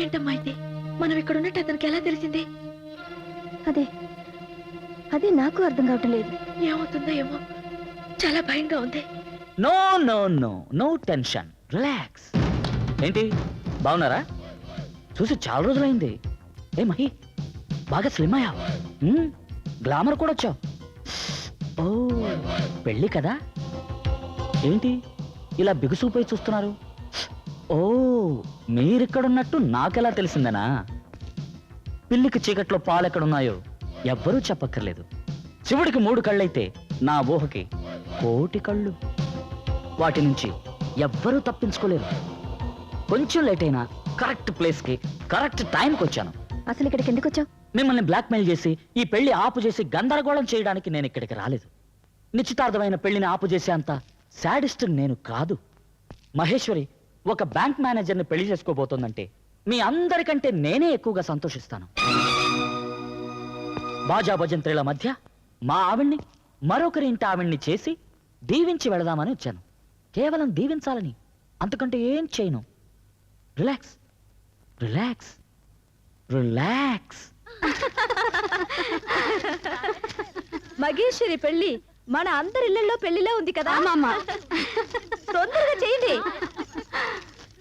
ఏంటమ్మా ఇది? మనం ఇక్కడ ఉన్నట్టు అతనికి ఎలా తెలిసింది? అదే అదే నాకు అర్థం కావటం లేదు. ఏమవుతుందో ఏమో. చాలా భయంగా ఉంది. No no no no tension. Relax. ఏంటి? బాగున్నారా? చూసి చాలా రోజులైంది. ఏ మహి బాగా స్లిమ్ అయ్యావు. మ్మ్, గ్లామర్ కూడా వచ్చావు. ఓ పెళ్ళి కదా? ఏంటి? ఇలా బిగుసుకుపోయి చూస్తున్నారు. ఓ మీరిక్కడున్నట్టు నాకెలా తెలిసిందనా? పిల్లికి చీకట్లో పాలు ఎక్కడున్నాయో ఎవ్వరూ చెప్పక్కర్లేదు. శివుడికి మూడు కళ్ళైతే నా ఊహకి కోటి కళ్ళు. వాటి నుంచి ఎవ్వరూ తప్పించుకోలేరు. కొంచెం లేట్ అయినా కరెక్ట్ ప్లేస్కి కరెక్ట్ టైంకి వచ్చాను అసలు ఇక్కడికి ఎందుకు వచ్చావు మిమ్మల్ని బ్లాక్మెయిల్ చేసి ఈ పెళ్ళి ఆపు చేసి గందరగోళం చేయడానికి నేను ఇక్కడికి రాలేదు. నిశ్చితార్థమైన పెళ్ళిని ఆపు చేసే అంత శాడిస్ట్ నేను కాదు. మహేశ్వరి ఒక బ్యాంక్ మేనేజర్ని పెళ్ళి చేసుకోబోతోందంటే మీ అందరికంటే నేనే ఎక్కువగా సంతోషిస్తాను. బాజా భజంత్రిల మధ్య మా ఆవిడ్ని మరొకరి ఇంటి ఆవిడ్ని చేసి దీవించి వెళదామని వచ్చాను. కేవలం దీవించాలని అంతకంటే ఏం చేయను. Relax relax relax. మగేశ్వరి పెళ్ళి మన అందరి ఇళ్ళలో పెళ్ళిలో ఉంది కదా? తొందరగా చేయండి.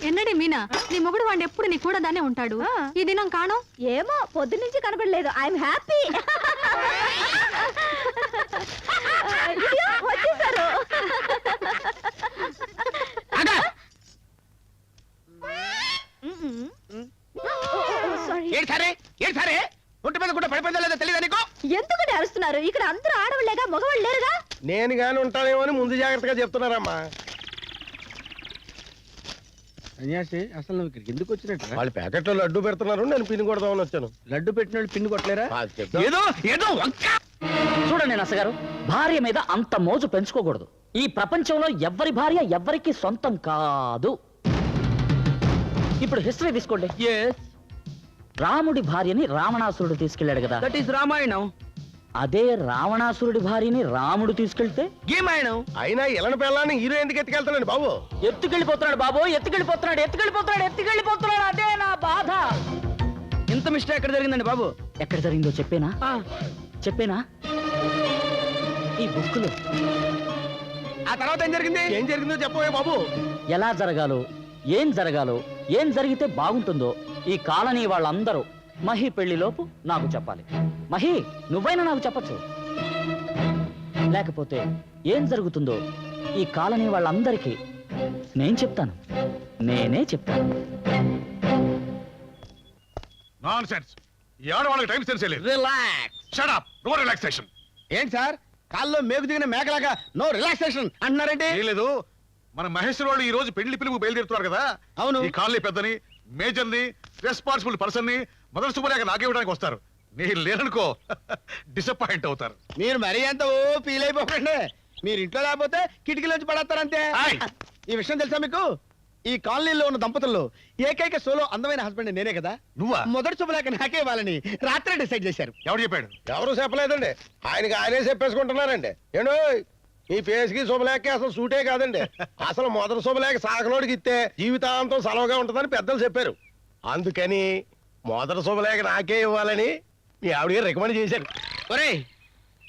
ఎన్నడి మీనా? నీ మొగుడు వాడిని ఎప్పుడు నీ కూడా దానే ఉంటాడు ఈ దినం కాను? ఏమో పొద్దు నుంచి కనబడలేదు ఐఎమ్ హ్యాపీ వచ్చేసారు. ఒంటి మీద కూడా పడిపోయిందో లేదో తెలియదా నీకు? ఎందుకంటే అరుస్తున్నారు? ఇక్కడ అందరూ ఆడవాళ్ళేగా మగవాళ్ళు లేరుగా? నేను గాని ఉంటానేమో అని ముందు జాగ్రత్తగా చెప్తున్నారమ్మా. సన్యాసి అసలు నువ్వు ఇక్కడికి ఎందుకు వచ్చినట్టు వాళ్ళు ప్యాకెట్లో లడ్డు పెడుతున్నారు నేను పిన్ కొడదామని వచ్చాను. లడ్డు పెట్టిన వాళ్ళు పిన్ను కొట్టలేరా. ఏదో ఏదో చూడండి నసగారు భార్య మీద అంత మోజు పెంచుకోకూడదు. ఈ ప్రపంచంలో ఎవ్వరి భార్య ఎవ్వరికి సొంతం కాదు. ఇప్పుడు హిస్టరీ తీసుకోండి. రాముడి భార్యని రావణాసురుడు తీసుకెళ్ళాడు కదా. That is Ramayanam. అదే రావణాసురుడి భార్యని రాముడు తీసుకెళ్తే? గీమాయణం అయినా ఇలాంటి పిల్లని హీరో ఎందుకు ఎత్తుకెళ్తానండి బాబు? ఎత్తుకెళ్ళిపోతున్నాడు బాబు ఎత్తుకెళ్ళిపోతున్నాడు ఎత్తుకెళ్ళిపోతున్నాడు ఎత్తుకెళ్ళిపోతున్నాడు అదే నా బాధ. ఇంత మిస్టేక్ ఎక్కడ జరిగిందండి బాబు? ఎక్కడ జరిగిందో చెప్పేనా? చెప్పేనా? ఈ బుక్కులో. ఆ తర్వాత ఏం జరిగింది? ఏం జరిగిందో చెప్పవే బాబు. ఎలా జరగాలో ఏం జరగాలో ఏం జరిగితే బాగుంటుందో ఈ కాలనీ వాళ్ళందరూ మహి పెళ్ళిలోపు నాకు చెప్పాలి. మహి నువ్వైనా నాకు చెప్పచ్చు? లేకపోతే ఏం జరుగుతుందో ఈ కాలనీ వాళ్ళందరికీ నేను చెప్తాను. నేనే చెప్తాను. నాన్ సెన్స్ ఈ ఆడవాళ్ళకి టైం సెన్స్ లేదు. Relax shut up no relaxation ఏంటి సార్? కాల్లో మేకు దిగిన మేకలాగా నో రిలాక్సేషన్ లేదు. మన మహేశ్వర వాళ్ళు ఈ రోజు పెళ్ళి పిలుపు బయలుదేరుతున్నారు కదా? అవును. ఈ కాలనీ పెద్దని మేజర్ని రెస్పాన్సిబుల్ పర్సన్ని మొదటి శుభలేఖ నాకివ్వడానికి వస్తారు. నేను లేననుకో డిసప్పాయింట్ అవుతారు. మీరు మరీ అంత ఓ ఫీల్ అయిపోకండి. మీరు ఇంట్లో లేకపోతే కిటికీలోంచి పడేస్తారంతే. ఈ విషయం తెలుసా మీకు? ఈ కాలనీలో ఉన్న దంపతుల్లో ఏకైక సోలో అందమైన హస్బెండ్ నేనే కదా. నువ్వా? మొదటి శుభలేఖ నాకే ఇవ్వాలని రాత్రే డిసైడ్ చేశారు. ఎవడు చెప్పాడు? ఎవరు చెప్పలేదండి. ఆయనకి ఆయనే చెప్పేసుకుంటున్నారండి. ఏంటో ఈ ఫేస్కి శుభలేఖ అసలు సూటే కాదండి. అసలు మొదటి శుభలేఖ సాగనోడికి ఇస్తే జీవితాంతం సెలవుగా ఉంటుందని పెద్దలు చెప్పారు. అందుకని మొదటి శుభలేఖ నాకే ఇవ్వాలని మీ ఆవిడ రికమెండ్ చేశారు. ఒరేయ్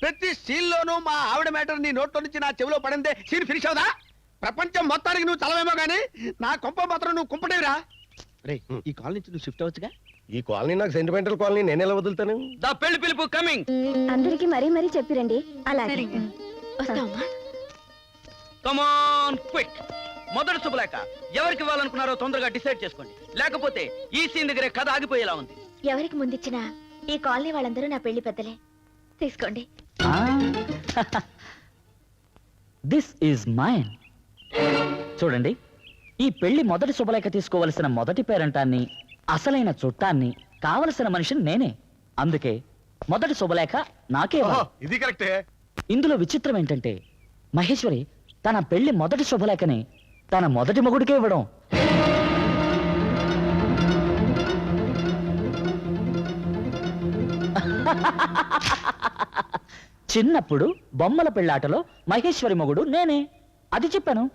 ప్రతి సీన్ లోనూ మా ఆవిడ మ్యాటర్ నీ నోట్లో నుంచి నా చెవిలో పడిందే సీన్ ఫినిష్ అవుదా? ప్రపంచం మొత్తానికి నువ్వు చలవేమో గానీ నా కొంప మాత్రం నువ్వు కుంపటేవిరా? రే ఈ కాల్ నుంచి నువ్వు షిఫ్ట్ అవ్వచ్చుగా? ఈ కాలనీ నాకు సెంటిమెంటల్ కాలనీ నేను ఎలా వదులుతాను? ద పెళ్ళి పిలుపు కమింగ్. అందరికి మరీ మరీ చెప్పిరండి. అలాగే. వస్తావమ్మా కమాన్ క్విక్ మొదటి శుభలేఖ ఎవరికి ఇవ్వాలనుకున్నారో తొందరగా డిసైడ్ చేసుకోండి. లేకపోతే ఈ సీన్ దగ్గరే కథ ఆగిపోయేలా ఉంది. ఎవరికి ముందిచ్చినా ఈ కాలనీ వాళ్ళందరూ నా పెళ్ళి పెద్దలే. తీసుకోండి. దిస్ ఈజ్ మైన్ చూడండి ఈ పెళ్ళి మొదటి శుభలేఖ తీసుకోవలసిన మొదటి పేరంటాన్ని అసలైన చుట్టాన్ని కావలసిన మనిషిని నేనే. అందుకే మొదటి శుభలేఖ నాకే ఇవ్వాలి. ఇది కరెక్టే. ఇందులో విచిత్రం ఏంటంటే మహేశ్వరి తన పెళ్ళి మొదటి శుభలేఖని తన మొదటి మొగుడికే ఇవ్వడం. చిన్నప్పుడు బొమ్మల పెళ్ళాటలో మహేశ్వరి మొగుడు నేనే. అది చెప్పాను.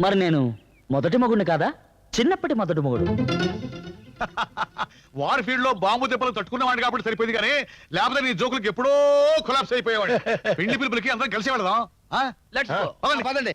మరి నేను మొదటి మొగుడిని కాదా? చిన్నప్పటి మొదటి మొగుడు. వారి ఫీల్డ్లో బాంబు దెబ్బలు తట్టుకున్నవాడు కాబట్టి సరిపోయింది కానీ లేకపోతే నీ జోకులకి ఎప్పుడో కొలాప్స్ అయిపోయేవాడు పిండి పిలుపులకి అందరం కలిసి వెళదాం. పదండి.